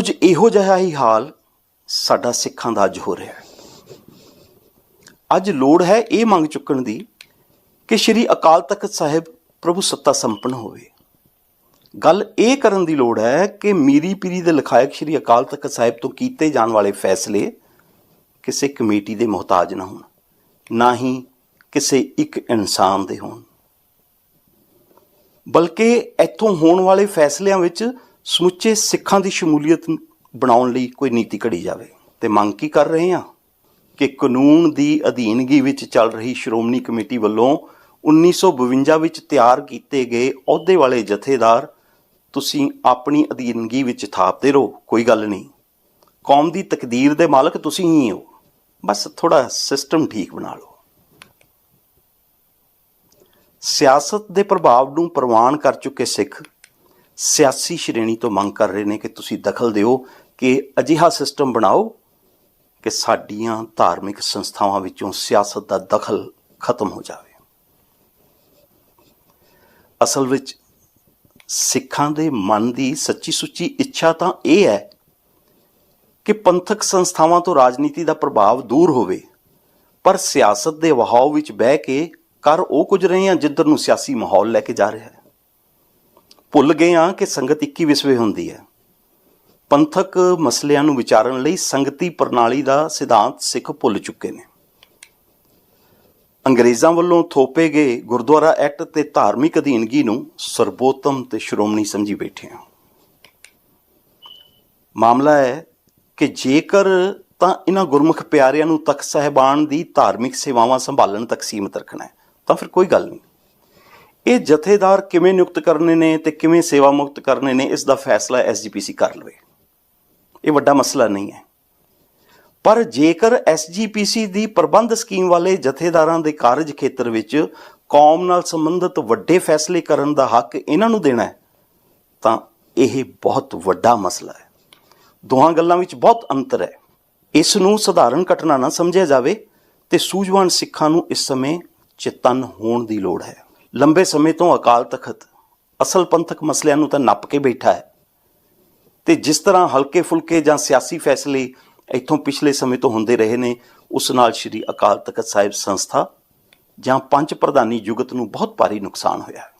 ਕੁਝ ਇਹੋ ਜਿਹਾ ਹੀ ਹਾਲ ਸਾਡਾ ਸਿੱਖਾਂ ਦਾ ਅੱਜ ਹੋ ਰਿਹਾ ਹੈ। ਅੱਜ ਲੋੜ ਹੈ ਇਹ ਮੰਗ ਚੁੱਕਣ ਦੀ ਕਿ ਸ੍ਰੀ ਅਕਾਲ ਤਖਤ ਸਾਹਿਬ ਪ੍ਰਭੂ ਸੱਤਾ ਸੰਪन्न ਹੋਵੇ। ਗੱਲ ਇਹ ਕਰਨ ਦੀ ਲੋੜ ਹੈ ਕਿ ਮੀਰੀ ਪੀਰੀ ਦੇ ਲਿਖਾਇਕ ਸ੍ਰੀ ਅਕਾਲ ਤਖਤ ਸਾਹਿਬ ਤੋਂ ਕੀਤੇ ਜਾਣ ਵਾਲੇ ਫੈਸਲੇ ਕਿਸੇ ਕਮੇਟੀ ਦੇ ਮੁਹਤਾਜ ਨਾ ਹੋਣ, ਨਾ ਹੀ ਕਿਸੇ ਇੱਕ ਇਨਸਾਨ ਦੇ ਹੋਣ। ਬਲਕਿ ਇੱਥੋਂ ਹੋਣ ਵਾਲੇ ਫੈਸਲਿਆਂ ਵਿੱਚ ਸਮੁੱਚੇ ਸਿੱਖਾਂ ਦੀ ਸ਼ਮੂਲੀਅਤ ਬਣਾਉਣ ਲਈ ਕੋਈ ਨੀਤੀ ਘੜੀ ਜਾਵੇ। ਤੇ ਮੰਗ ਕੀ ਕਰ ਰਹੇ ਹਾਂ? ਕਿ ਕਾਨੂੰਨ ਦੀ ਅਧੀਨਗੀ ਵਿੱਚ ਚੱਲ ਰਹੀ ਸ਼੍ਰੋਮਣੀ ਕਮੇਟੀ ਵੱਲੋਂ 1952 ਵਿੱਚ ਤਿਆਰ ਕੀਤੇ ਗਏ ਅਹੁਦੇ ਵਾਲੇ ਜਥੇਦਾਰ ਤੁਸੀਂ ਆਪਣੀ ਅਧੀਨਗੀ ਵਿੱਚ ਥਾਪਦੇ ਰਹੋ। ਕੋਈ ਗੱਲ ਨਹੀਂ। ਕੌਮ ਦੀ ਤਕਦੀਰ ਦੇ ਮਾਲਕ ਤੁਸੀਂ ਹੀ ਹੋ। ਬਸ ਥੋੜਾ ਸਿਸਟਮ ਠੀਕ ਬਣਾ ਲਓ। ਸਿਆਸਤ ਦੇ ਪ੍ਰਭਾਵ ਨੂੰ ਪ੍ਰਵਾਨ ਕਰ ਚੁੱਕੇ ਸਿੱਖ ਸਿਆਸੀ ਸ਼੍ਰੇਣੀ ਤੋਂ ਮੰਗ ਕਰ ਰਹੇ ਨੇ ਕਿ ਤੁਸੀਂ ਦਖਲ ਦਿਓ ਕਿ ਅਜਿਹਾ ਸਿਸਟਮ ਬਣਾਓ ਕਿ ਸਾਡੀਆਂ ਧਾਰਮਿਕ ਸੰਸਥਾਵਾਂ ਵਿੱਚੋਂ ਸਿਆਸਤ ਦਾ ਦਖਲ ਖਤਮ ਹੋ ਜਾਵੇ। ਅਸਲ ਵਿੱਚ ਸਿੱਖਾਂ ਦੇ ਮਨ ਦੀ ਸੱਚੀ ਸੁੱਚੀ ਇੱਛਾ ਤਾਂ ਇਹ ਹੈ ਕਿ ਪੰਥਕ ਸੰਸਥਾਵਾਂ ਤੋਂ ਰਾਜਨੀਤੀ ਦਾ ਪ੍ਰਭਾਵ ਦੂਰ ਹੋਵੇ, ਪਰ ਸਿਆਸਤ ਦੇ ਵਹਾਅ ਵਿੱਚ ਬਹਿ ਕੇ ਕਰ ਉਹ ਕੁਝ ਰਹੇ ਆ ਜਿੱਧਰ ਨੂੰ ਸਿਆਸੀ ਮਾਹੌਲ ਲੈ ਕੇ ਜਾ ਰਿਹਾ ਹੈ। ਭੁੱਲ ਗਏ ਹਾਂ ਕਿ ਸੰਗਤ 21 ਵਿਸਵੇ ਹੁੰਦੀ ਹੈ। ਪੰਥਕ ਮਸਲਿਆਂ ਨੂੰ ਵਿਚਾਰਨ ਲਈ ਸੰਗਤੀ ਪ੍ਰਣਾਲੀ ਦਾ ਸਿਧਾਂਤ ਸਿੱਖ ਭੁੱਲ ਚੁੱਕੇ ਨੇ। ਅੰਗਰੇਜ਼ਾਂ ਵੱਲੋਂ ਥੋਪੇ ਗਏ ਗੁਰਦੁਆਰਾ ਐਕਟ ਤੇ ਧਾਰਮਿਕ ਅਧੀਨਗੀ ਨੂੰ ਸਰਬੋਤਮ ਤੇ ਸ਼੍ਰੋਮਣੀ ਸਮਝੀ ਬੈਠੇ ਹਾਂ। ਮਾਮਲਾ ਹੈ ਕਿ ਜੇਕਰ ਤਾਂ ਇਹਨਾਂ ਗੁਰਮੁਖ ਪਿਆਰਿਆਂ ਨੂੰ ਤਖਤ ਸਾਹਿਬਾਨ ਦੀ ਧਾਰਮਿਕ ਸੇਵਾਵਾਂ ਸੰਭਾਲਣ ਤੱਕ ਸੀਮਤ ਰੱਖਣਾ ਹੈ, ਤਾਂ ਫਿਰ ਕੋਈ ਗੱਲ ਨਹੀਂ। ਇਹ ਜਥੇਦਾਰ ਕਿਵੇਂ ਨਿਯੁਕਤ ਕਰਨੇ ਨੇ ਤੇ ਕਿਵੇਂ ਸੇਵਾ ਮੁਕਤ ਕਰਨੇ ਨੇ, ਇਸ ਦਾ ਫੈਸਲਾ ਐਸਜੀਪੀਸੀ ਕਰ ਲਵੇ। ਇਹ ਵੱਡਾ ਮਸਲਾ ਨਹੀਂ ਹੈ। ਪਰ ਜੇਕਰ ਐਸਜੀਪੀਸੀ ਦੀ ਪ੍ਰਬੰਧ ਸਕੀਮ ਵਾਲੇ ਜਥੇਦਾਰਾਂ ਦੇ ਕਾਰਜ ਖੇਤਰ ਵਿੱਚ ਕੌਮ ਨਾਲ ਸੰਬੰਧਿਤ ਵੱਡੇ ਫੈਸਲੇ ਕਰਨ ਦਾ ਹੱਕ ਇਹਨਾਂ ਨੂੰ ਦੇਣਾ ਹੈ, ਤਾਂ ਇਹ ਬਹੁਤ ਵੱਡਾ ਮਸਲਾ ਹੈ। ਦੋਹਾਂ ਗੱਲਾਂ ਵਿੱਚ ਬਹੁਤ ਅੰਤਰ ਹੈ। ਇਸ ਨੂੰ ਸਧਾਰਨ ਘਟਨਾ ਨਾ ਸਮਝਿਆ ਜਾਵੇ ਤੇ ਸੂਝਵਾਨ ਸਿੱਖਾਂ ਨੂੰ ਇਸ ਸਮੇਂ ਚੇਤਨ ਹੋਣ ਦੀ ਲੋੜ ਹੈ। ਲੰਬੇ ਸਮੇਂ ਤੋਂ ਅਕਾਲ ਤਖਤ ਅਸਲ ਪੰਥਕ ਮਸਲਿਆਂ ਨੂੰ ਤਾਂ ਨੱਪ ਕੇ ਬੈਠਾ ਹੈ। ਤੇ ਜਿਸ ਤਰ੍ਹਾਂ ਹਲਕੇ ਫੁਲਕੇ ਜਾਂ ਸਿਆਸੀ ਫੈਸਲੇ ਇੱਥੋਂ ਪਿਛਲੇ ਸਮੇਂ ਤੋਂ ਹੁੰਦੇ ਰਹੇ ਨੇ, ਉਸ ਨਾਲ ਸ੍ਰੀ ਅਕਾਲ ਤਖਤ ਸਾਹਿਬ ਸੰਸਥਾ ਜਾਂ ਪੰਜ ਪ੍ਰਧਾਨੀ ਜੁਗਤ ਨੂੰ ਬਹੁਤ ਭਾਰੀ ਨੁਕਸਾਨ ਹੋਇਆ ਹੈ।